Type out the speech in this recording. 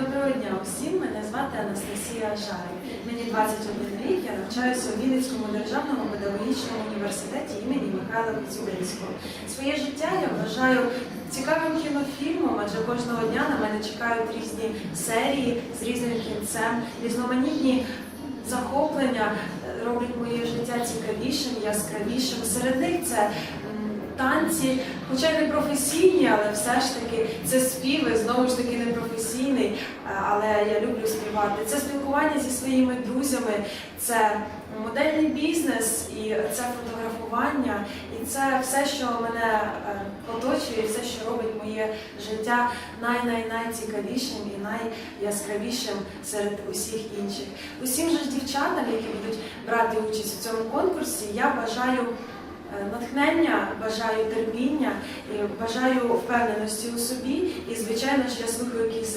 Доброго дня усім. Мене звати Анастасія Жарик. Мені 21 рік. Я навчаюся у Вінницькому державному педагогічному університеті імені Михайла Коцюбинського. Своє життя я вважаю цікавим кінофільмом, адже кожного дня на мене чекають різні серії з різним кінцем, різноманітні захоплення е, роблять моє життя цікавішим, яскравішим. Серед них це танці, хоча й не професійні, але все ж таки це співи, знову ж таки не професійний, але я люблю співати. Це спілкування зі своїми друзями, це модельний бізнес, і це фотографування, і це все, що мене е, оточує, все, що робить моє життя най-най-найцікавішим і найяскравішим серед усіх інших. Усім же дівчатам, які будуть брати участь у цьому конкурсі, я бажаю. е, Натхнення, бажаю терпіння, бажаю впевненості у собі і, звичайно, ж я слухаю якісь